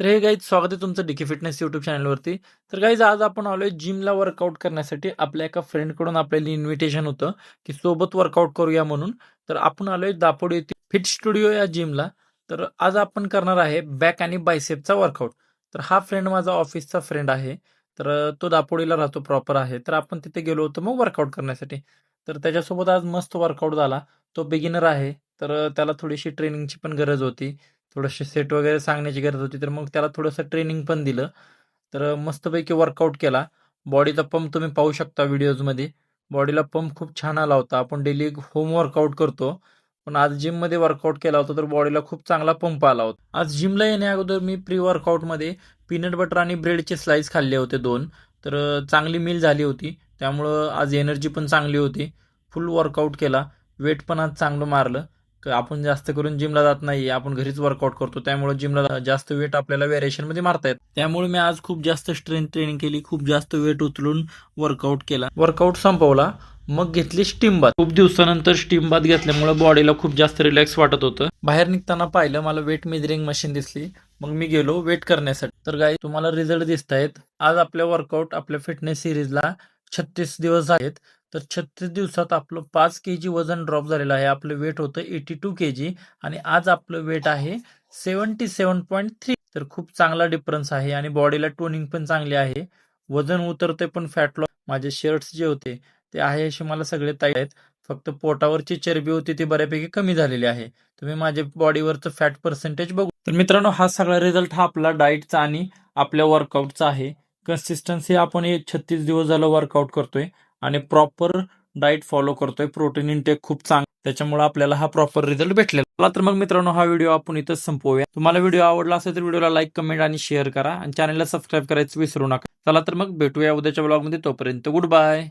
तर हे गाईज स्वागत आहे तुमचं डिकी फिटनेस युट्यूब चॅनलवरती तर गाईज आज आपण आलोय जिमला वर्कआउट करण्यासाठी. आपल्या एका फ्रेंडकडून आपल्याला इन्व्हिटेशन होतं की सोबत वर्कआउट करूया म्हणून. तर आपण आलोय दापोडी येथे फिट स्टुडिओ या जिमला तर आज आपण करणार आहे बॅक आणि बायसेपचा वर्कआउट तर हा फ्रेंड माझा ऑफिसचा फ्रेंड आहे. तर तो दापोडीला राहतो प्रॉपर आहे. तर आपण तिथे गेलो होतो मग वर्कआउट करण्यासाठी. तर त्याच्यासोबत आज मस्त वर्कआउट झाला. तो बिगिनर आहे. तर त्याला थोडीशी ट्रेनिंगची पण गरज होती. थोडंसे सेट वगैरे सांगण्याची गरज होती तर मग त्याला थोडंसं ट्रेनिंग पण दिलं. तर मस्तपैकी वर्कआउट केला. बॉडीचा पंप तुम्ही पाहू शकता व्हिडिओजमध्ये बॉडीला पंप खूप छान आला होता. आपण डेली होम वर्कआउट करतो. पण आज जिममध्ये वर्कआउट केला होता तर बॉडीला खूप चांगला पंप आला होता. आज जिमला येण्या अगोदर मी प्री वर्कआउटमध्ये पीनट बटर आणि ब्रेडचे स्लाइस खाल्ले होते दोन. तर चांगली मील झाली होती. त्यामुळं आज एनर्जी पण चांगली होती. फुल वर्कआउट केला. वेट पण आज चांगलं मारलं. आपण जास्त करून जिमला जात नाही आपण घरीच वर्कआउट करतो त्यामुळे जिमला जास्त वेट आपल्याला व्हेरिएशनमध्ये मारता येत. त्यामुळे मी आज खूप जास्त स्ट्रेंथ ट्रेनिंग केली खूप जास्त वेट उचलून वर्कआउट केला. वर्कआउट संपवला मग घेतली स्टीम बाथ खूप दिवसानंतर स्टीम बाथ घेतल्यामुळे बॉडीला खूप जास्त रिलॅक्स वाटत होतं. बाहेर निघताना पाहिलं मला वेट मेजरिंग मशीन दिसली. मग मी गेलो वेट करण्यासाठी. तर गाई तुम्हाला रिझल्ट दिसत आहेत आज आपल्या वर्कआउट आपल्या फिटनेस सिरीजला छत्तीस दिवस आहेत तर छत्तीस दिवसात आपलं पाच के जी वजन ड्रॉप झालेलं आहे. आपलं वेट होतं एटी टू के जी आणि आज आपलं वेट आहे सेवन्टी सेवन पॉईंट थ्री तर खूप चांगला डिफरन्स आहे आणि बॉडीला टोनिंग पण चांगली आहे. वजन उतरते पण फॅट लॉस माझे शर्ट्स जे होते ते आहे असे मला सगळे ताई आहेत. फक्त पोटावरची चरबी होती ती बऱ्यापैकी कमी झालेली आहे. तुम्ही माझे बॉडीवरचं फॅट पर्सेंटेज बघू. तर मित्रांनो हा सगळा रिझल्ट हा आपला डाएटचा आणि आपल्या वर्कआउटचा आहे. कन्सिस्टन्सी आपण छत्तीस दिवस झालं वर्कआउट करतोय. आणि प्रॉपर डाएट फॉलो करतोय. प्रोटीन इंटेक खूप चांगला त्याच्यामुळे आपल्याला हा प्रॉपर रिझल्ट भेटलेला. तर मग मित्रांनो हा व्हिडिओ आपण इथंच संपवूया. तुम्हाला व्हिडिओ आवडला असेल तर व्हिडिओला लाईक कमेंट आणि शेअर करा. आणि चॅनलला सबस्क्राईब करायचं विसरू नका. चला तर मग भेटूया उद्याच्या ब्लॉगमध्ये तोपर्यंत गुड बाय